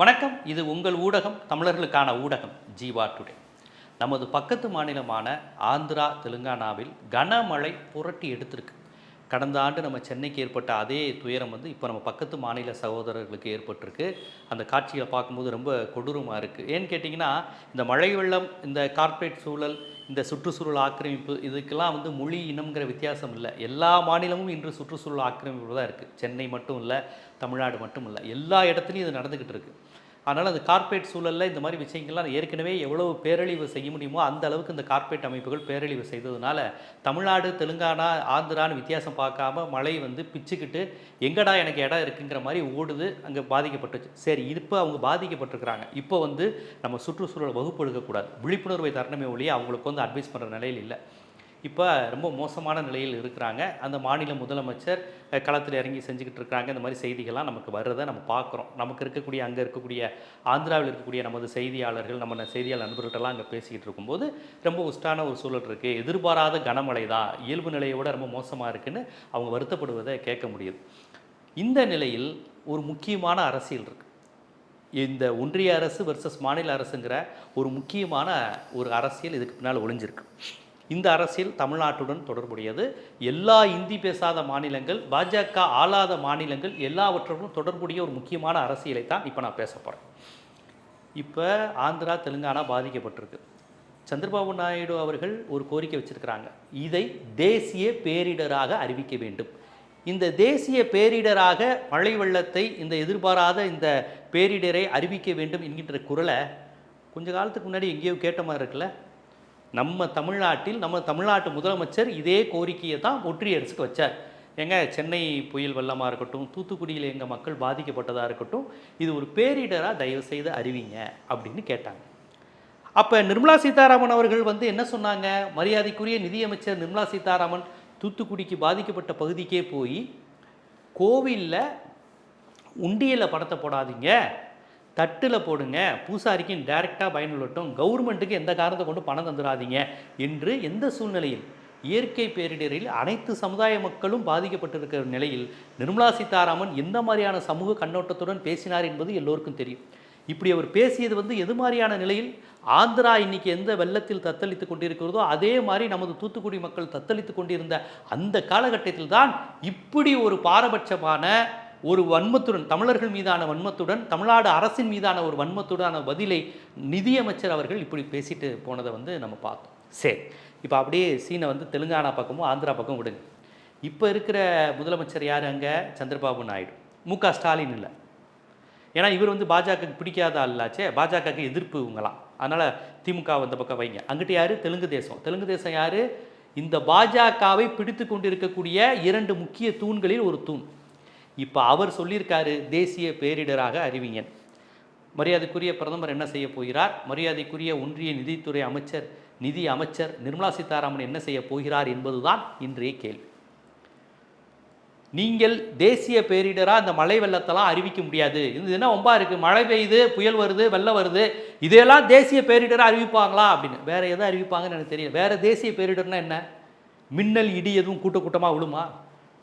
வணக்கம். இது உங்கள் ஊடகம் தமிழர்களுக்கான ஊடகம் ஜீவா டுடே. நமது பக்கத்து மாநிலமான ஆந்திரா தெலுங்கானாவில் கனமழை புரட்டி எடுத்திருக்கு. கடந்த ஆண்டு நம்ம சென்னைக்கு ஏற்பட்ட அதே துயரம் வந்து இப்போ நம்ம பக்கத்து மாநில சகோதரர்களுக்கு ஏற்பட்டிருக்கு. அந்த காட்சிகளை பார்க்கும்போது ரொம்ப கொடூரமாக இருக்குது ஏன்னு கேட்டிங்கன்னா இந்த மழை வெள்ளம் இந்த கார்ப்பரேட் சூழல் இந்த சுற்றுச்சூழல் ஆக்கிரமிப்பு இதுக்கெல்லாம் வந்து மொழி இனம்ங்கிற வித்தியாசம் இல்லை. எல்லா மாநிலமும் இன்று சுற்றுச்சூழல் ஆக்கிரமிப்பு தான் இருக்குது சென்னை மட்டும் இல்லை தமிழ்நாடு மட்டும் இல்லை. எல்லா இடத்துலையும் இது நடந்துக்கிட்டு இருக்குது அதனால் அந்த கார்ப்பரேட் சூழலில் இந்த மாதிரி விஷயங்கள்லாம் ஏற்கனவே எவ்வளவு பேரழிவு செய்ய முடியுமோ அந்த அளவுக்கு இந்த கார்ப்பரேட் அமைப்புகள் பேரழிவு செய்ததுனால தமிழ்நாடு தெலுங்கானா ஆந்திரான்னு வித்தியாசம் பார்க்காம மழை வந்து பிச்சுக்கிட்டு எங்கடா எனக்கு இடம் இருக்குங்கிற மாதிரி ஓடுது அங்கே பாதிக்கப்பட்டுச்சு. சரி இப்போ அவங்க பாதிக்கப்பட்டிருக்கிறாங்க. இப்போ வந்து நம்ம சுற்றுச்சூழலை வகுப்பு எடுக்கக்கூடாது விழிப்புணர்வை தரணுமே ஒழிய அவங்களுக்கு வந்து அட்வைஸ் பண்ணுற நிலையில் இல்லை. இப்போ ரொம்ப மோசமான நிலையில் இருக்கிறாங்க. அந்த மாநில முதலமைச்சர் களத்தில் இறங்கி செஞ்சுக்கிட்டு இருக்கிறாங்க. இந்த மாதிரி செய்திகள்லாம் நமக்கு வர்றதை நம்ம பார்க்குறோம். நமக்கு இருக்கக்கூடிய அங்கே இருக்கக்கூடிய ஆந்திராவில் இருக்கக்கூடிய நமது செய்தியாளர்கள் நம்ம செய்தியாளர் நண்பர்கள்ட்டெல்லாம் அங்கே பேசிக்கிட்டு இருக்கும்போது ரொம்ப உஸ்டான ஒரு சூழல் இருக்குது எதிர்பாராத கனமழை தான். இயல்பு நிலையை விட ரொம்ப மோசமாக இருக்குன்னு அவங்க வருத்தப்படுவதை கேட்க முடியுது. இந்த நிலையில் ஒரு முக்கியமான அரசியல் இருக்குது இந்த ஒன்றிய அரசு வர்சஸ் மாநில அரசுங்கிற ஒரு முக்கியமான ஒரு அரசியல் இதுக்கு பின்னால் ஒளிஞ்சிருக்கு. இந்த அரசியல் தமிழ்நாட்டுடன் தொடர்புடையது. எல்லா இந்தி பேசாத மாநிலங்கள் பாஜக ஆளாத மாநிலங்கள் எல்லாவற்றுக்கும் தொடர்புடைய ஒரு முக்கியமான அரசியலை தான் இப்போ நான் பேச போகிறேன் இப்போ ஆந்திரா தெலுங்கானா பாதிக்கப்பட்டிருக்கு. சந்திரபாபு நாயுடு அவர்கள் ஒரு கோரிக்கை வச்சுருக்கிறாங்க. இதை தேசிய பேரிடராக அறிவிக்க வேண்டும். இந்த தேசிய பேரிடராக மழை வெள்ளத்தை இந்த எதிர்பாராத இந்த பேரிடரை அறிவிக்க வேண்டும் என்கின்ற குரலை கொஞ்ச காலத்துக்கு முன்னாடி எங்கேயோ கேட்ட மாதிரி இருக்குல்ல? நம்ம தமிழ்நாட்டில் நம்ம தமிழ்நாட்டு முதலமைச்சர் இதே கோரிக்கையை தான் ஒன்றிய அரசுக்கு வச்சார். ஏங்க சென்னை புயல் வெள்ளமாக இருக்கட்டும் தூத்துக்குடியில் எங்கள் மக்கள் பாதிக்கப்பட்டதாக இருக்கட்டும் இது ஒரு பேரிடராக தயவு செய்து அறிவிங்க அப்படின்னு கேட்டாங்க. அப்போ நிர்மலா சீதாராமன் அவர்கள் வந்து என்ன சொன்னாங்க? மரியாதைக்குரிய நிதியமைச்சர் நிர்மலா சீதாராமன் தூத்துக்குடிக்கு பாதிக்கப்பட்ட பகுதிக்கே போய் கோவிலில் உண்டியலில் படத்தை போடாதீங்க. தட்டில் போடுங்க. பூசாரிக்கும் டைரெக்டாக பயனுள்ளட்டும். கவர்மெண்ட்டுக்கு எந்த காரணத்தை கொண்டு பணம் தந்துடாதீங்க என்று எந்த சூழ்நிலையில்? இயற்கை பேரிடரில் அனைத்து சமுதாய மக்களும் பாதிக்கப்பட்டிருக்கிற நிலையில் நிர்மலா சீதாராமன் எந்த மாதிரியான சமூக கண்ணோட்டத்துடன் பேசினார் என்பது எல்லோருக்கும் தெரியும். இப்படி அவர் பேசியது வந்து எது மாதிரியான நிலையில்? ஆந்திரா இன்னைக்கு எந்த வெள்ளத்தில் தத்தளித்து கொண்டிருக்கிறதோ அதே மாதிரி நமது தூத்துக்குடி மக்கள் தத்தளித்து கொண்டிருந்த அந்த காலகட்டத்தில் தான் இப்படி ஒரு பாரபட்சமான ஒரு வன்மத்துடன் தமிழர்கள் மீதான வன்மத்துடன் தமிழ்நாடு அரசின் மீதான ஒரு வன்மத்துடான பதிலை நிதியமைச்சர் அவர்கள் இப்படி பேசிட்டு போனதை வந்து நம்ம பார்த்தோம். சரி இப்போ அப்படியே சீனை வந்து தெலுங்கானா பக்கமும் ஆந்திரா பக்கம் விடுங்க. இப்போ இருக்கிற முதலமைச்சர் யார் அங்கே? சந்திரபாபு நாயுடு. மு க ஸ்டாலின் இல்லை. ஏன்னா இவர் வந்து பாஜகவுக்கு பிடிக்காத ஆளாச்சே பாஜகவுக்கு எதிர்ப்பு இவங்களாம். அதனால் திமுக அந்த பக்கம் வைங்க. அங்கிட்டு யார்? தெலுங்கு தேசம். தெலுங்கு தேசம் யார்? இந்த பாஜகவை பிடித்து கொண்டிருக்கக்கூடிய இரண்டு முக்கிய தூண்களில் ஒரு தூண். இப்போ அவர் சொல்லியிருக்காரு தேசிய பேரிடராக அறிவிங்க மரியாதைக்குரிய பிரதமர் என்ன செய்ய போகிறார்? மரியாதைக்குரிய ஒன்றிய நிதித்துறை அமைச்சர் நிதி அமைச்சர் நிர்மலா சீதாராமன் என்ன செய்ய போகிறார் என்பதுதான் இன்றைய கேள்வி. நீங்கள் தேசிய பேரிடராக அந்த மழை வெள்ளத்தெல்லாம் அறிவிக்க முடியாது. இது என்ன ஒம்பா இருக்குது மழை பெய்யுது புயல் வருது வெள்ளம் வருது. இதையெல்லாம் தேசிய பேரிடராக அறிவிப்பாங்களா? அப்படின்னு. வேறு எதை அறிவிப்பாங்கன்னு எனக்கு தெரியல. வேறு தேசிய பேரிடர்னா என்ன? மின்னல் இடி எதுவும் கூட்ட கூட்டமாக விழுமா?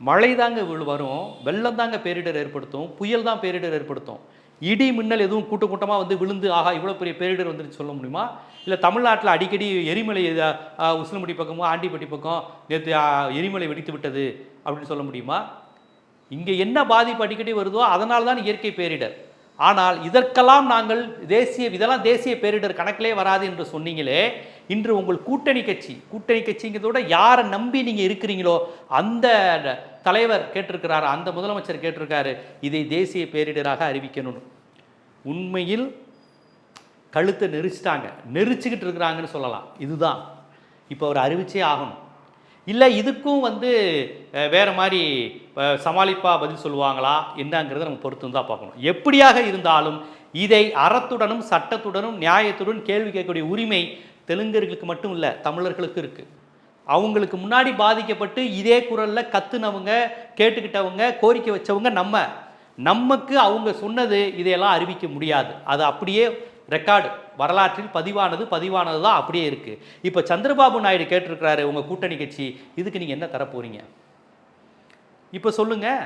மழை தாங்க வரும். வெள்ளம் தாங்க பேரிடர் ஏற்படுத்தும். புயல் தான் பேரிடர் ஏற்படுத்தும். இடி மின்னல் எதுவும் கூட்ட கூட்டமாக வந்து விழுந்து ஆகா இவ்வளோ பெரிய பேரிடர் வந்துட்டு சொல்ல முடியுமா? இல்லை தமிழ்நாட்டில் அடிக்கடி எரிமலை அஹ், உசிலம்பட்டி பக்கமோ ஆண்டிப்பட்டி பக்கம் நேற்று எரிமலை வெடித்து விட்டது அப்படின்னு சொல்ல முடியுமா? இங்கே என்ன பாதிப்பு அடிக்கடி வருதோ அதனால தான் இயற்கை பேரிடர். ஆனால் இதற்கெல்லாம் நாங்கள் தேசிய இதெல்லாம் தேசிய பேரிடர் கணக்கிலே வராது என்று சொன்னீங்களே இன்று உங்கள் கூட்டணி கட்சி கூட்டணி கட்சிங்கிறத விட யாரை நம்பி நீங்கள் இருக்கிறீங்களோ அந்த தலைவர் கேட்டிருக்கிறாரு அந்த முதலமைச்சர் கேட்டிருக்காரு இதை தேசிய பேரிடராக அறிவிக்கணும்னு. உண்மையில் கழுத்தை நெரிச்சிட்டாங்க. நெரிச்சுக்கிட்டு இருக்கிறாங்கன்னு சொல்லலாம். இதுதான். இப்போ அவர் அறிவிச்சே ஆகணும். இல்லை இதுக்கும் வந்து வேறு மாதிரி சமாளிப்பாக பதில் சொல்லுவாங்களா? என்னங்கிறத நம்ம பொறுத்து தான் பார்க்கணும். எப்படியாக இருந்தாலும் இதை அறத்துடனும் சட்டத்துடனும் நியாயத்துடன் கேள்வி கேட்கக்கூடிய உரிமை தெலுங்கர்களுக்கு மட்டும் இல்லை தமிழர்களுக்கு இருக்குது அவங்களுக்கு முன்னாடி பாதிக்கப்பட்டு இதே குரலில் கத்துனவங்க கேட்டுக்கிட்டவங்க கோரிக்கை வச்சவங்க நம்ம. நமக்கு அவங்க சொன்னது இதையெல்லாம் அறிவிக்க முடியாது. அது அப்படியே ரெக்கார்டு. வரலாற்றில் பதிவானது பதிவானது தான் அப்படியே இருக்குது இப்போ சந்திரபாபு நாயுடு கேட்டிருக்கிறாரு உங்கள் கூட்டணி கட்சி இதுக்கு நீங்கள் என்ன தரப்போகிறீங்க இப்போ சொல்லுங்கள்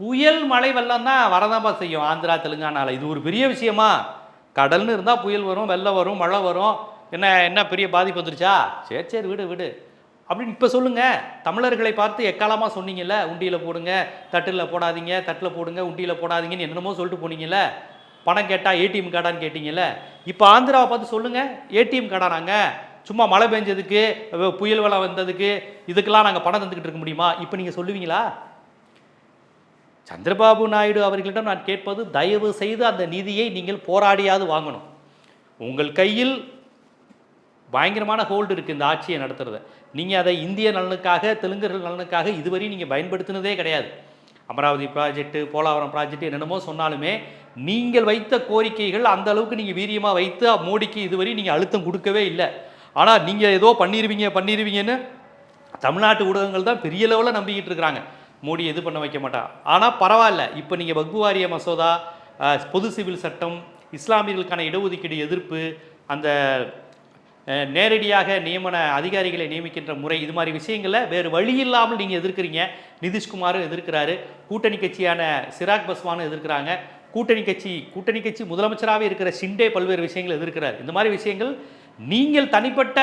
புயல் மழை வெள்ளம் தான் வரதாம்பா செய்யும் ஆந்திரா தெலுங்கானாவில் இது ஒரு பெரிய விஷயமா? கடல்னு இருந்தால் புயல் வரும் வெள்ளம் வரும் மழை வரும். என்ன என்ன பெரிய பாதிப்பு வந்துருச்சா? சரி சரி விடு விடு. அப்படின்னு இப்போ சொல்லுங்கள் தமிழர்களை பார்த்து எக்காலமாக சொன்னீங்கல்ல? உண்டியில் போடுங்க தட்டில் போடாதீங்க தட்டில் போடுங்க உண்டியில் போடாதீங்கன்னு என்னென்னமோ சொல்லிட்டு போனீங்கல்ல? பணம் கேட்டால் ஏடிஎம் கார்டான்னு கேட்டீங்கல்ல? இப்போ ஆந்திராவை பார்த்து சொல்லுங்கள் ஏடிஎம் கார்டா நாங்கள் சும்மா மழை பெஞ்சதுக்கு புயல் வெள்ளம் வந்ததுக்கு இதுக்கெல்லாம் நாங்கள் பணம் தந்துக்கிட்டு இருக்க முடியுமா? இப்போ நீங்கள் சொல்லுவீங்களா? சந்திரபாபு நாயுடு அவர்களிடம் நான் கேட்பது தயவு செய்து அந்த நிதியை நீங்கள் போராடியாவது வாங்கணும். உங்கள் கையில் பயங்கரமான ஹோல்டு இருக்குது இந்த ஆட்சியை நடத்துறது. நீங்கள் அதை இந்திய நலனுக்காக தெலுங்கர்கள் நலனுக்காக இதுவரை நீங்கள் பயன்படுத்தினதே கிடையாது. அமராவதி ப்ராஜெக்ட்டு போலாவரம் ப்ராஜெக்ட் என்னென்னமோ சொன்னாலுமே நீங்கள் வைத்த கோரிக்கைகள் அந்த அளவுக்கு நீங்கள் வீரியமாக வைத்து மோடிக்கு இதுவரை நீங்கள் அழுத்தம் கொடுக்கவே இல்லை. ஆனால் நீங்கள் ஏதோ பண்ணிடுவீங்க பண்ணிடுவீங்கன்னு தமிழ்நாட்டு ஊடகங்கள் தான் பெரிய லெவலில் நம்பிக்கிட்டு இருக்கிறாங்க. மோடி எது பண்ண வைக்க மாட்டான் ஆனால் பரவாயில்ல. இப்போ நீங்கள் வக்பு மசோதா பொது சிவில் சட்டம் இஸ்லாமியர்களுக்கான இடஒதுக்கீடு எதிர்ப்பு அந்த நேரடியாக நியமன அதிகாரிகளை நியமிக்கின்ற முறை இது மாதிரி விஷயங்களை வேறு வழி இல்லாமல் நீங்கள் எதிர்க்கிறீங்க. நிதிஷ்குமாரும் எதிர்க்கிறாரு. கூட்டணி கட்சியான சிராக் பஸ்வானும் எதிர்க்கிறாங்க. கூட்டணி கட்சி கூட்டணி கட்சி முதலமைச்சராகவே இருக்கிற ஷிண்டே பல்வேறு விஷயங்கள் எதிர்க்கிறார். இந்த மாதிரி விஷயங்கள் நீங்கள் தனிப்பட்ட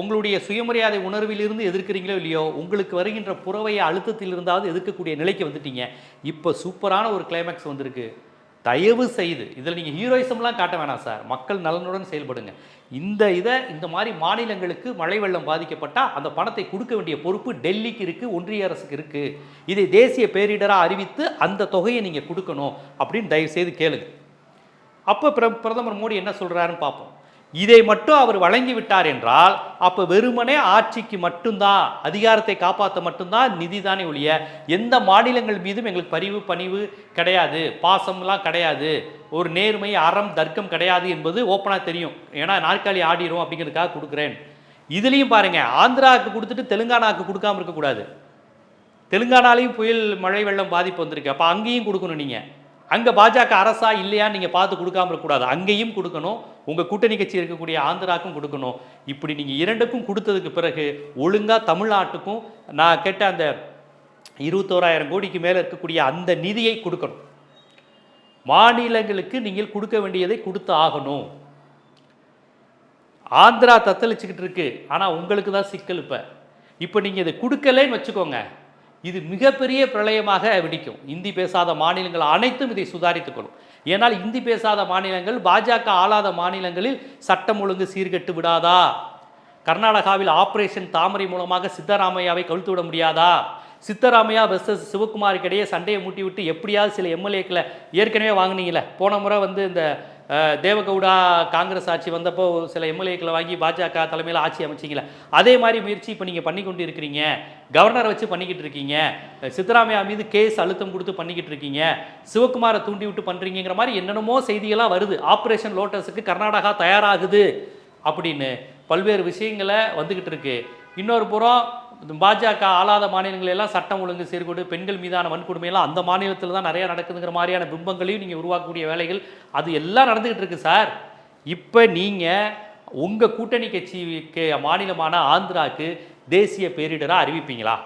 உங்களுடைய சுயமரியாதை உணர்விலிருந்து எதிர்க்கிறீங்களோ இல்லையோ உங்களுக்கு வருகின்ற புறவைய அழுத்தத்தில் இருந்தாவது எதிர்க்கக்கூடிய நிலைக்கு வந்துட்டீங்க. இப்போ சூப்பரான ஒரு கிளைமேக்ஸ் வந்திருக்கு. தயவு செய்து இதில் நீங்கள் ஹீரோயிசம்லாம் காட்ட வேணாம் சார். மக்கள் நலனுடன் செயல்படுங்க. இந்த இதை இந்த மாதிரி மாநிலங்களுக்கு மழை வெள்ளம் பாதிக்கப்பட்டால் அந்த பணத்தை கொடுக்க வேண்டிய பொறுப்பு டெல்லிக்கு இருக்குது ஒன்றிய அரசுக்கு இருக்குது இதை தேசிய பேரிடராக அறிவித்து அந்த தொகையை நீங்கள் கொடுக்கணும் அப்படின்னு தயவு செய்து கேளுங்க. அப்போ பிர பிரதமர் மோடி என்ன சொல்கிறாருன்னு பார்ப்போம். இதை மட்டும் அவர் வழங்கி விட்டார் என்றால் அப்போ வெறுமனே ஆட்சிக்கு மட்டும்தான் அதிகாரத்தை காப்பாற்ற மட்டும்தான் நிதி தானே ஒழிய எந்த மாநிலங்கள் மீதும் எங்களுக்கு பரிவு பணிவு கிடையாது பாசம்லாம் கிடையாது ஒரு நேர்மை அறம் தர்க்கம் கிடையாது என்பது ஓப்பனாக தெரியும். ஏன்னா நாற்காலி ஆடிரும் அப்படிங்கிறதுக்காக கொடுக்குறேன். இதுலேயும் பாருங்கள் ஆந்திராவுக்கு கொடுத்துட்டு தெலுங்கானாவுக்கு கொடுக்காம இருக்கக்கூடாது தெலுங்கானாலையும் புயல் மழை வெள்ளம் பாதிப்பு வந்திருக்கு. அப்போ அங்கேயும் கொடுக்கணும் நீங்கள் அங்கே பாஜக அரசா இல்லையான்னு நீங்கள் பார்த்து கொடுக்காம இருக்கக்கூடாது அங்கேயும் கொடுக்கணும். உங்கள் கூட்டணி கட்சி இருக்கக்கூடிய ஆந்திராக்கும் கொடுக்கணும். இப்படி நீங்கள் இரண்டுக்கும் கொடுத்ததுக்கு பிறகு ஒழுங்காக தமிழ்நாட்டுக்கும் நான் கேட்ட அந்த இருபத்தோராயிரம் கோடிக்கு மேலே இருக்கக்கூடிய அந்த நிதியை கொடுக்கணும். மாநிலங்களுக்கு நீங்கள் கொடுக்க வேண்டியதை கொடுத்து ஆகணும். ஆந்திரா தத்தளிச்சுக்கிட்டு இருக்கு. ஆனால் உங்களுக்கு தான் சிக்கல் இப்போ. இப்போ நீங்கள் இதை கொடுக்கலேன்னு வச்சுக்கோங்க. இது மிகப்பெரிய பிரளயமாக வெடிக்கும். இந்தி பேசாத மாநிலங்கள் அனைத்தும் இதை சுதாரித்துக் கொள்ளும். ஏனால் இந்தி பேசாத மாநிலங்கள் பாஜக ஆளாத மாநிலங்களில் சட்டம் ஒழுங்கு சீர்கெட்டு விடாதா? கர்நாடகாவில் ஆபரேஷன் தாமரை மூலமாக சித்தராமையாவை கவிழ்த்து விட முடியாதா? சித்தராமையா வெர்சஸ் சிவகுமாருக்கு இடையே சண்டையை மூட்டி விட்டு எப்படியாவது சில எம்எல்ஏக்களை ஏற்கனவே வாங்கினீங்களே. போன முறை வந்து இந்த தேவகவுடா காங்கிரஸ் ஆட்சி வந்தப்போ சில எம்எல்ஏக்களை வாங்கி பாஜக தலைமையில் ஆட்சி அமைச்சிங்களே. அதே மாதிரி முயற்சி இப்போ நீங்கள் பண்ணி கொண்டு இருக்கிறீங்க கவர்னரை வச்சு பண்ணிக்கிட்டு இருக்கீங்க. சித்தராமையா மீது கேஸ் அழுத்தம் கொடுத்து பண்ணிக்கிட்டு இருக்கீங்க. சிவகுமாரை தூண்டி விட்டு பண்ணுறீங்கிற மாதிரி என்னென்னமோ செய்திகளாக வருது. ஆப்ரேஷன் லோட்டஸுக்கு கர்நாடகா தயாராகுது. அப்படின்னு பல்வேறு விஷயங்களை வந்துக்கிட்டு இருக்கு. இன்னொரு புறம் பாஜக ஆளாத மாநிலங்கள் எல்லாம் சட்டம் ஒழுங்கு சீர்கூடு பெண்கள் மீதான வன்கொடுமையெல்லாம் அந்த மாநிலத்தில் தான் நிறையா நடக்குதுங்கிற மாதிரியான பிம்பங்களையும் நீங்கள் உருவாக்கக்கூடிய வேலைகள் அது எல்லாம் நடந்துக்கிட்டு இருக்கு சார். இப்போ நீங்கள் உங்கள் கூட்டணி கட்சிக்கு மாநிலமான ஆந்திராக்கு தேசிய பேரிடராக அறிவிப்பீங்களா?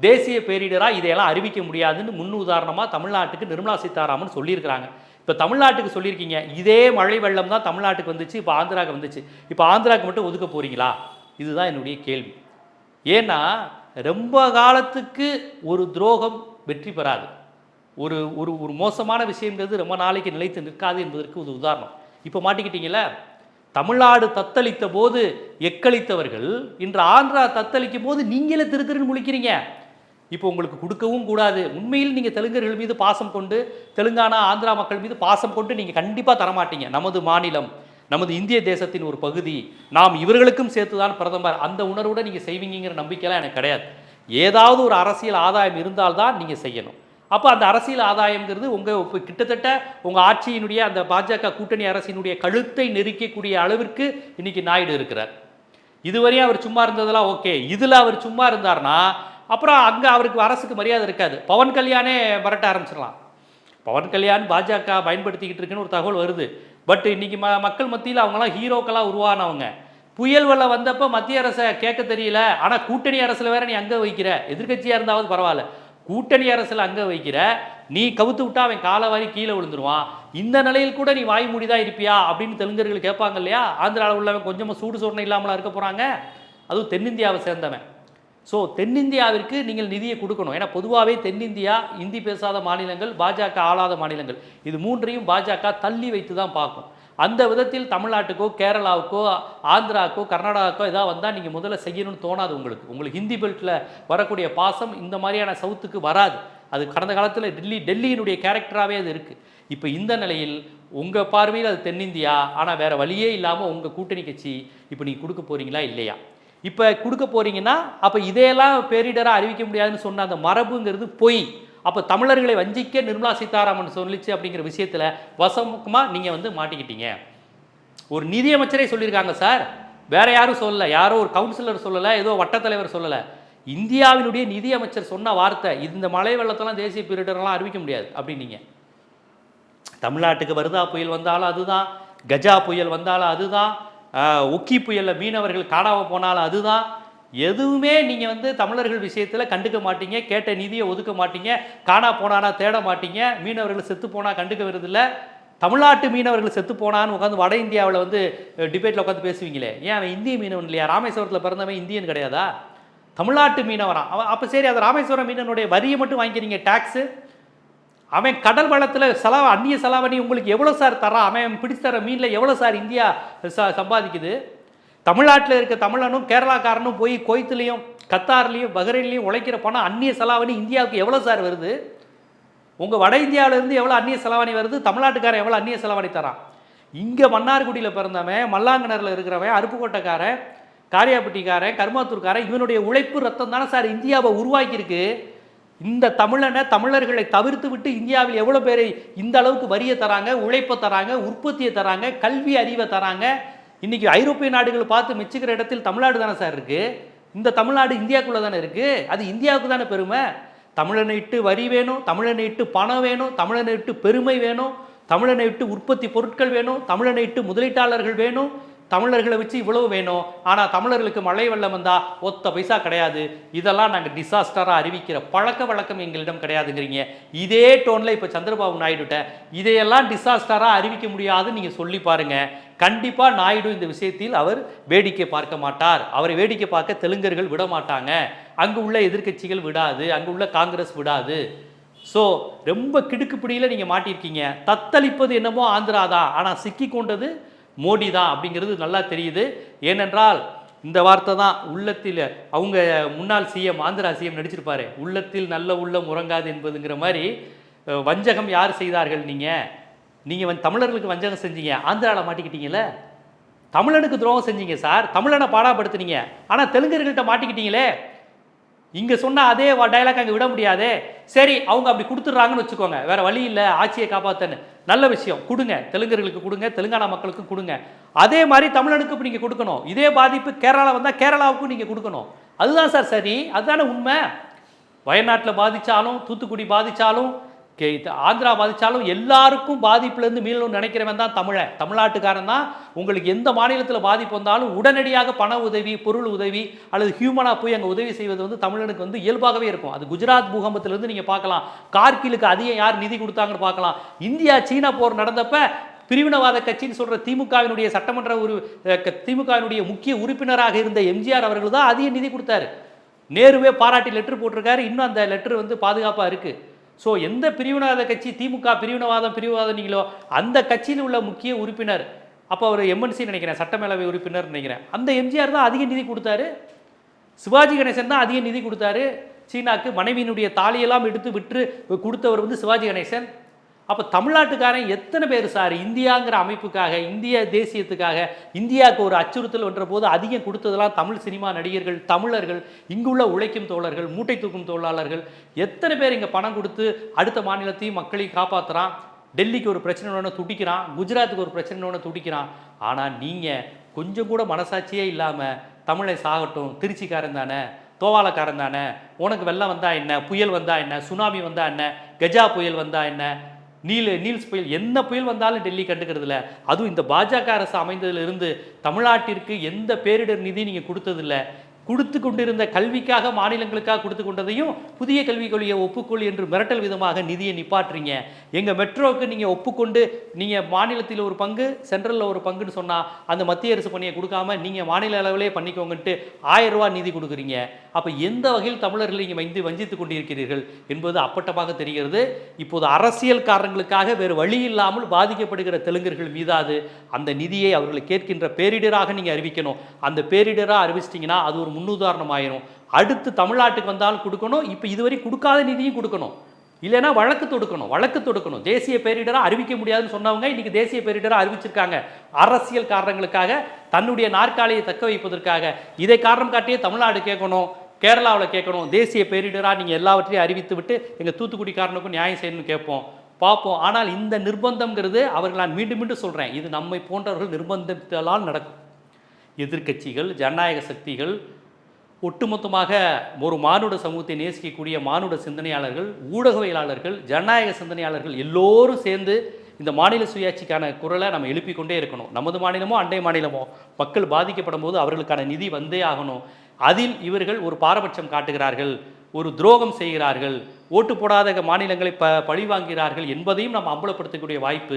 தேசிய பேரிடராக இதையெல்லாம் அறிவிக்க முடியாதுன்னு முன் உதாரணமாக தமிழ்நாட்டுக்கு நிர்மலா சீதாராமன் சொல்லியிருக்கிறாங்க. இப்போ தமிழ்நாட்டுக்கு சொல்லியிருக்கீங்க இதே மழை வெள்ளம் தான் தமிழ்நாட்டுக்கு வந்துச்சு இப்போ ஆந்திராவுக்கு வந்துச்சு. இப்போ ஆந்திராவுக்கு மட்டும் ஒதுக்க போகிறீங்களா இதுதான் என்னுடைய கேள்வி. ஏன்னா ரொம்ப காலத்துக்கு ஒரு துரோகம் வெற்றி பெறாது. ஒரு ஒரு ஒரு மோசமான விஷயங்கிறது ரொம்ப நாளைக்கு நிலைத்து நிற்காது என்பதற்கு ஒரு உதாரணம். இப்போ மாட்டிக்கிட்டீங்களே தமிழ்நாடு தத்தளித்த போது எக்களித்தவர்கள் இன்று ஆந்திரா தத்தளிக்கும் போது நீங்களே திரு திருன்னு முழிக்கிறீங்க இப்போ உங்களுக்கு கொடுக்கவும் கூடாது. உண்மையில் நீங்கள் தெலுங்கர்கள் மீது பாசம் கொண்டு தெலுங்கானா ஆந்திரா மக்கள் மீது பாசம் கொண்டு நீங்கள் கண்டிப்பாக தரமாட்டீங்க. நமது மாநிலம். நமது இந்திய தேசத்தின் ஒரு பகுதி நாம் இவர்களுக்கும் சேர்த்து தான் பிரதமர். அந்த உணர்வோட நீங்கள் செய்வீங்கிற நம்பிக்கைலாம் எனக்கு கிடையாது. ஏதாவது ஒரு அரசியல் ஆதாயம் இருந்தால்தான் நீங்கள் செய்யணும். அப்போ அந்த அரசியல் ஆதாயம்ங்கிறது உங்கள் இப்போ கிட்டத்தட்ட உங்கள் ஆட்சியினுடைய அந்த பாஜக கூட்டணி அரசினுடைய கழுத்தை நெருக்கக்கூடிய அளவிற்கு இன்னைக்கு நாயுடு இருக்கிறார். இதுவரையும் அவர் சும்மா இருந்ததெல்லாம் ஓகே. இதில் அவர் சும்மா இருந்தார்னா அப்புறம் அங்கே அவருக்கு அரசுக்கு மரியாதை இருக்காது. பவன் கல்யாணே மிரட்ட ஆரம்பிச்சிடலாம். பவன் கல்யாண் பாஜக பயன்படுத்திக்கிட்டு இருக்குன்னு ஒரு தகவல் வருது. பட் இன்னைக்கு ம மக்கள் மத்தியில் அவங்களாம் ஹீரோக்களாக உருவானவங்க. புயல் வெள்ளம் வந்தப்போ மத்திய அரசை கேட்க தெரியல. ஆனால் கூட்டணி அரசில் வேற நீ அங்கே வைக்கிற. எதிர்கட்சியாக இருந்தாவது பரவாயில்ல. கூட்டணி அரசில் அங்கே வைக்கிற. நீ கவுத்து விட்டா அவன் காலை வாரி கீழே விழுந்துருவான். இந்த நிலையில் கூட நீ வாய் மூடிதான் இருப்பியா? அப்படின்னு தெலுங்கர்கள் கேட்பாங்க இல்லையா? ஆந்திராவில் உள்ளவன் கொஞ்சமாக சூடு சோடனை இல்லாமலாம் இருக்க போகிறாங்க அதுவும் தென்னிந்தியாவை சேர்ந்தவன். ஸோ தென்னிந்தியாவிற்கு நீங்கள் நிதியை கொடுக்கணும். ஏன்னா பொதுவாகவே தென்னிந்தியா இந்தி பேசாத மாநிலங்கள் பாஜக ஆளாத மாநிலங்கள். இது மூன்றையும் பாஜக தள்ளி வைத்து தான் பார்க்கும். அந்த விதத்தில் தமிழ்நாட்டுக்கோ கேரளாவுக்கோ ஆந்திராவுக்கோ கர்நாடகாவுக்கோ ஏதாவது வந்தால் நீங்கள் முதல்ல செய்யணும்னு தோணாது உங்களுக்கு. உங்களுக்கு ஹிந்தி பெல்ட்டில் வரக்கூடிய பாசம் இந்த மாதிரியான சவுத்துக்கு வராது. அது கடந்த காலத்தில் டெல்லி டெல்லியினுடைய கேரக்டராகவே அது இருக்குது இப்போ இந்த நிலையில் உங்கள் பார்வையில் அது தென்னிந்தியா ஆனால் வேறு வழியே இல்லாமல் உங்கள் கூட்டணி கட்சி இப்போ நீங்கள் கொடுக்க போகிறீங்களா இல்லையா? இப்போ கொடுக்க போகிறீங்கன்னா அப்போ இதையெல்லாம் பேரிடராக அறிவிக்க முடியாதுன்னு சொன்ன அந்த மரபுங்கிறது பொய். அப்போ தமிழர்களை வஞ்சிக்க நிர்மலா சீதாராமன் சொல்லிச்சு அப்படிங்கிற விஷயத்தில் வசமுகமாக நீங்கள் வந்து மாட்டிக்கிட்டீங்க. ஒரு நிதியமைச்சரே சொல்லியிருக்காங்க சார். வேற யாரும் சொல்லலை. யாரோ ஒரு கவுன்சிலர் சொல்லலை ஏதோ வட்டத்தலைவர் சொல்லலை. இந்தியாவினுடைய நிதியமைச்சர் சொன்ன வார்த்தை இந்த மழை வெள்ளத்தெல்லாம் தேசிய பேரிடரெல்லாம் அறிவிக்க முடியாது அப்படின்னீங்க. தமிழ்நாட்டுக்கு வருதா புயல் வந்தாலும் அதுதான். கஜா புயல் வந்தாலும் அதுதான். ஒக்கி புயலில் மீனவர்கள் காணாமல் போனாலும் அதுதான். எதுவுமே நீங்கள் வந்து தமிழர்கள் விஷயத்தில் கண்டுக்க மாட்டீங்க கேட்ட நிதியை ஒதுக்க மாட்டீங்க காணா போனானா தேட மாட்டீங்க மீனவர்கள் செத்து போனால் கண்டுக்க வருதில்ல. தமிழ்நாட்டு மீனவர்கள் செத்து போனான்னு உட்காந்து வட இந்தியாவில் வந்து டிபேட்டில் உட்காந்து பேசுவீங்களே. ஏன் அவன் இந்திய மீனவன் இல்லையா? ராமேஸ்வரத்தில் பிறந்தவன் இந்தியன் கிடையாதா? தமிழ்நாட்டு மீனவரான் அவன் அப்போ சரி அது ராமேஸ்வரம் மீனவனுடைய வரியை மட்டும் வாங்கிக்கிறீங்க டேக்ஸு அவன் கடல் வளத்தில் செலவு அந்நிய செலவணி உங்களுக்கு எவ்வளோ சார் தரான் அவன் பிடிச்சு தர மீனில் எவ்வளோ சார் இந்தியா ச சம்பாதிக்குது? தமிழ்நாட்டில் இருக்க தமிழனும் கேரளாக்காரனும் போய் கொய்த்துலேயும் கத்தார்லேயும் பஹ்ரைன்லேயும் உழைக்கிற பணம் அந்நிய செலாவணி இந்தியாவுக்கு எவ்வளோ சார் வருது? உங்கள் வட இந்தியாவிலேருந்து எவ்வளோ அந்நிய செலாவணி வருது? தமிழ்நாட்டுக்காரன் எவ்வளோ அந்நிய செலாவணி தரான்? இங்கே மன்னார்குடியில் பிறந்தவன் மல்லாங்கனரில் இருக்கிறவன் அருப்புக்கோட்டைக்காரன் காரியாப்பட்டிக்காரன் கருமாத்தூர்காரன் இவனுடைய உழைப்பு ரத்தம் தானே சார் இந்தியாவை உருவாக்கியிருக்கு? இந்த தமிழனை தமிழர்களை தவிர்த்து விட்டு இந்தியாவில் எவ்வளோ பேர் இந்த அளவுக்கு வரியை தராங்க உழைப்பை தராங்க உற்பத்தியை தராங்க கல்வி அறிவை தராங்க? இன்றைக்கி ஐரோப்பிய நாடுகள் பார்த்து மெச்சுக்கிற இடத்தில் தமிழ்நாடு தானே சார் இருக்குது இந்த தமிழ்நாடு இந்தியாக்குள்ளே தானே இருக்குது அது இந்தியாவுக்கு தானே பெருமை? தமிழனை இட்டு வரி வேணும் தமிழனை இட்டு பணம் வேணும் தமிழனை இட்டு பெருமை வேணும் தமிழனை இட்டு உற்பத்தி பொருட்கள் வேணும் தமிழனை இட்டு முதலீட்டாளர்கள் வேணும் தமிழர்களை வச்சு இவ்வளவு வேணும். ஆனால் தமிழர்களுக்கு மழை வெள்ளம் வந்தால் ஒத்த பைசா கிடையாது. இதெல்லாம் நாங்கள் டிசாஸ்டராக அறிவிக்கிற பழக்க வழக்கம் எங்களிடம் கிடையாதுங்கிறீங்க. இதே டோனில் இப்போ சந்திரபாபு நாயுடுட்ட இதையெல்லாம் டிசாஸ்டராக அறிவிக்க முடியாதுன்னு நீங்கள் சொல்லி பாருங்கள் கண்டிப்பாக நாயுடு இந்த விஷயத்தில் அவர் வேடிக்கை பார்க்க மாட்டார். அவரை வேடிக்கை பார்க்க தெலுங்கர்கள் விட மாட்டாங்க. அங்கு உள்ள எதிர்க்கட்சிகள் விடாது. அங்கு உள்ள காங்கிரஸ் விடாது. ஸோ ரொம்ப கிடுக்குப்பிடியில் நீங்கள் மாட்டியிருக்கீங்க. தத்தளிப்பது என்னமோ ஆந்திரா தான் ஆனால் சிக்கி கொண்டது மோடி தான் அப்படிங்கிறது நல்லா தெரியுது. ஏனென்றால் இந்த வார்த்தை தான் உள்ளத்தில் அவங்க முன்னாள் சிஎம் ஆந்திரா சிஎம் நடிச்சிருப்பாரு. உள்ளத்தில் நல்ல உள்ளம் உறங்காது என்பதுங்கிற மாதிரி வஞ்சகம் யார் செய்தார்கள் நீங்கள் நீங்கள் வந்து தமிழர்களுக்கு வஞ்சகம் செஞ்சீங்க. ஆந்திராவில் மாட்டிக்கிட்டீங்களே தமிழனுக்கு துரோகம் செஞ்சீங்க சார். தமிழனை பாடாப்படுத்துனீங்க. ஆனால் தெலுங்கர்கள்ட்ட மாட்டிக்கிட்டீங்களே? இங்கே சொன்ன அதே டைலாக் அங்கே விட முடியாதே. சரி அவங்க அப்படி கொடுத்துட்றாங்கன்னு வச்சுக்கோங்க. வேறு வழி இல்லை ஆட்சியை காப்பாத்தன்னு. நல்ல விஷயம். கொடுங்க. தெலுங்கர்களுக்கு கொடுங்க தெலுங்கானா மக்களுக்கும் கொடுங்க. அதே மாதிரி தமிழனுக்கு நீங்கள் கொடுக்கணும். இதே பாதிப்பு கேரளா வந்தால் கேரளாவுக்கும் நீங்கள் கொடுக்கணும். அதுதான் சார் சரி. அதுதானே உண்மை? வயநாட்டில் பாதித்தாலும் தூத்துக்குடி பாதித்தாலும் கே ஆந்திரா பாதித்தாலும் எல்லாருக்கும் பாதிப்புலேருந்து மீளணும்னு நினைக்கிறவன் தான் தமிழன் தமிழ்நாட்டுக்காரன் தான். உங்களுக்கு எந்த மாநிலத்தில் பாதிப்பு வந்தாலும் உடனடியாக பண உதவி பொருள் உதவி அல்லது ஹியூமனாக போய் அங்கே உதவி செய்வது வந்து தமிழனுக்கு வந்து இயல்பாகவே இருக்கும். அது குஜராத் பூகம்பத்திலேருந்து நீங்கள் பார்க்கலாம். கார்கிலுக்கு அதிகம் யார் நிதி கொடுத்தாங்கன்னு பார்க்கலாம். இந்தியா சீனா போர் நடந்தப்ப பிரிவினவாத கட்சின்னு சொல்கிற திமுகவினுடைய சட்டமன்ற ஒரு திமுகவினுடைய முக்கிய உறுப்பினராக இருந்த எம்ஜிஆர் அவர்கள் தான் அதிக நிதி கொடுத்தாரு. நேருவே பாராட்டி லெட்டர் போட்டிருக்காரு. இன்னும் அந்த லெட்டர் வந்து பாதுகாப்பாக இருக்குது ஸோ எந்த பிரிவினவாத கட்சி திமுக பிரிவினவாதம் பிரிவினவாதீங்களோ அந்த கட்சியில் உள்ள முக்கிய உறுப்பினர் அப்போ அவர் எம்என்சி நினைக்கிறேன் சட்டமேலவை உறுப்பினர் நினைக்கிறேன். அந்த எம்ஜிஆர் தான் அதிக நிதி கொடுத்தாரு. சிவாஜி கணேசன் தான் அதிக நிதி கொடுத்தாரு. சீனாக்கு மனைவியினுடைய தாலியெல்லாம் எடுத்து விற்று கொடுத்தவர் வந்து சிவாஜி கணேசன். அப்போ தமிழ்நாட்டுக்காரன் எத்தனை பேர் சார்? இந்தியாங்கிற அமைப்புக்காக இந்திய தேசியத்துக்காக இந்தியாவுக்கு ஒரு அச்சுறுத்தல் என்ற போது அதிகம் கொடுத்ததெல்லாம் தமிழ் சினிமா நடிகர்கள் தமிழர்கள் இங்குள்ள உழைக்கும் தோழர்கள் மூட்டை தூக்கும் தொழிலாளர்கள். எத்தனை பேர் இங்கே பணம் கொடுத்து அடுத்த மாநிலத்தையும் மக்களையும் காப்பாற்றுறான் டெல்லிக்கு ஒரு பிரச்சனை ஒன்று துடிக்கிறான் குஜராத்துக்கு ஒரு பிரச்சனை ஒன்று துடிக்கிறான். ஆனால் நீங்கள் கொஞ்சம் கூட மனசாட்சியே இல்லாமல் தமிழை சாகட்டும் திருச்சிக்காரன் தானே தோவாலக்காரன் தானே உனக்கு வெள்ளம் வந்தால் என்ன புயல் வந்தால் என்ன சுனாமி வந்தா என்ன கஜா புயல் வந்தா என்ன நீல் நீல்ஸ் புயல் என்ன புயல் வந்தாலும் டெல்லி கண்டுக்கிறது அதுவும் இந்த பாஜக அரசு அமைந்ததிலிருந்து தமிழ்நாட்டிற்கு எந்த பேரிடர் நிதி நீங்கள் கொடுத்ததில்ல. கொடுத்து கொண்டிருந்த கல்விக்காக மாநிலங்களுக்காக கொடுத்து கொண்டதையும் புதிய கல்விக் கொள்கையை ஒப்புக்கொள் என்று மிரட்டல் விதமாக நிதியை நிப்பாட்டுறீங்க. எங்கள் மெட்ரோவுக்கு நீங்கள் ஒப்புக்கொண்டு நீங்கள் மாநிலத்தில் ஒரு பங்கு சென்ட்ரலில் ஒரு பங்குன்னு சொன்னால் அந்த மத்திய அரசு பணியை கொடுக்காம நீங்கள் மாநில அளவிலே பண்ணிக்கோங்கன்ட்டு ஆயிரம் ரூபாய் நிதி கொடுக்குறீங்க. அப்போ எந்த வகையில் தமிழர்களை நீங்கள் வந்து வஞ்சித்து கொண்டிருக்கிறீர்கள் என்பது அப்பட்டமாக தெரிகிறது. இப்போது அரசியல் காரணங்களுக்காக வேறு வழி இல்லாமல் பாதிக்கப்படுகிற தெலுங்கர்கள் மீதாது அந்த நிதியை அவர்களை கேட்கின்ற பேரிடராக நீங்கள் அறிவிக்கணும். அந்த பேரிடராக அறிவிச்சிட்டிங்கன்னா அது ஒரு முன்னுதாரணம் ஆயிரும் அடுத்து தமிழ்நாட்டுக்கு வந்தாலும் கொடுக்கணும். இப்போ இதுவரை கொடுக்காத நிதியும் கொடுக்கணும். இல்லைன்னா வழக்கு தொடுக்கணும். வழக்கு தொடுக்கணும். தேசிய பேரிடராக அறிவிக்க முடியாதுன்னு சொன்னவங்க இன்றைக்கி தேசிய பேரிடராக அறிவிச்சிருக்காங்க. அரசியல் காரணங்களுக்காக தன்னுடைய நாற்காலியை தக்க வைப்பதற்காக. இதை காரணம் காட்டியே தமிழ்நாடு கேட்கணும் கேரளாவில் கேட்கணும். தேசிய பேரிடராக நீங்கள் எல்லாவற்றையும் அறிவித்து விட்டு எங்கள் தூத்துக்குடிக்காரனுக்கும் நியாயம் செய்யணும்னு கேட்போம். பார்ப்போம். ஆனால் இந்த நிர்பந்தம்ங்கிறது அவர்கள் நான் மீண்டும் மீண்டும் சொல்கிறேன் இது நம்மை போன்றவர்கள் நிர்பந்தத்தால் நடக்கும். எதிர்க்கட்சிகள் ஜனநாயக சக்திகள் ஒட்டுமொத்தமாக ஒரு மானுட சமூகத்தை நேசிக்கக்கூடிய மானுட சிந்தனையாளர்கள் ஊடகவியலாளர்கள் ஜனநாயக சிந்தனையாளர்கள் எல்லோரும் சேர்ந்து இந்த மாநில சுயாட்சிக்கான குரலை நம்ம எழுப்பிக்கொண்டே இருக்கணும். நமது மாநிலமோ அண்டை மாநிலமோ மக்கள் பாதிக்கப்படும் போது அவர்களுக்கான நிதி வந்தே ஆகணும். அதில் இவர்கள் ஒரு பாரபட்சம் காட்டுகிறார்கள் ஒரு துரோகம் செய்கிறார்கள் ஓட்டு போடாத மாநிலங்களை ப பழி வாங்குகிறார்கள் என்பதையும் நாம் அம்பலப்படுத்தக்கூடிய வாய்ப்பு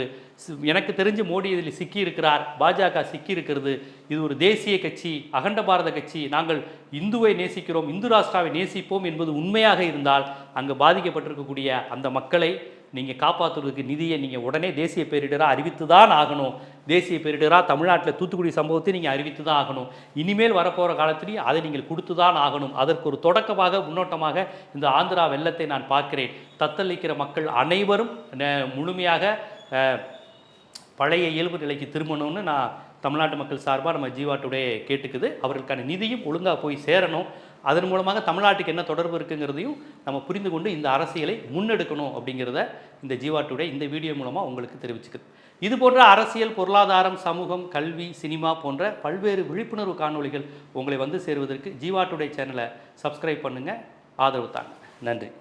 எனக்கு தெரிஞ்சு மோடி இதில் சிக்கியிருக்கிறார் பாஜக சிக்கியிருக்கிறது. இது ஒரு தேசிய கட்சி அகண்ட பாரத கட்சி. நாங்கள் இந்துவை நேசிக்கிறோம் இந்து ராஷ்டிராவை நேசிப்போம் என்பது உண்மையாக இருந்தால் அங்கு பாதிக்கப்பட்டிருக்கக்கூடிய அந்த மக்களை நீங்கள் காப்பாற்றுவதற்கு நிதியை நீங்கள் உடனே தேசிய பேரிடராக அறிவித்து தான் ஆகணும். தேசிய பேரிடராக தமிழ்நாட்டில் தூத்துக்குடி சம்பவத்தை நீங்கள் அறிவித்து தான் ஆகணும். இனிமேல் வரப்போகிற காலத்திலையும் அதை நீங்கள் கொடுத்து தான் ஆகணும். அதற்கு ஒரு தொடக்கமாக முன்னோட்டமாக இந்த ஆந்திரா வெள்ளத்தை நான் பார்க்கிறேன். தத்தளிக்கிற மக்கள் அனைவரும் முழுமையாக பழைய இயல்பு நிலைக்கு திரும்பணும்னு நான் தமிழ்நாட்டு மக்கள் சார்பாக நம்ம ஜீவா கேட்டுக்குது. அவர்களுக்கான நிதியும் ஒழுங்காக போய் சேரணும். அதன் மூலமாக தமிழ்நாட்டுக்கு என்ன தொடர்பு இருக்குங்கிறதையும் நம்ம புரிந்து கொண்டு இந்த அரசியலை முன்னெடுக்கணும் அப்படிங்கிறத இந்த ஜீவா டுடே இந்த வீடியோ மூலமாக உங்களுக்கு தெரிவிச்சுக்குது இது போன்ற அரசியல் பொருளாதாரம் சமூகம் கல்வி சினிமா போன்ற பல்வேறு விழிப்புணர்வு காணொளிகள் உங்களை வந்து சேருவதற்கு ஜீவா டுடே சேனலை சப்ஸ்கிரைப் பண்ணுங்கள் ஆதரவு தாங்க. நன்றி.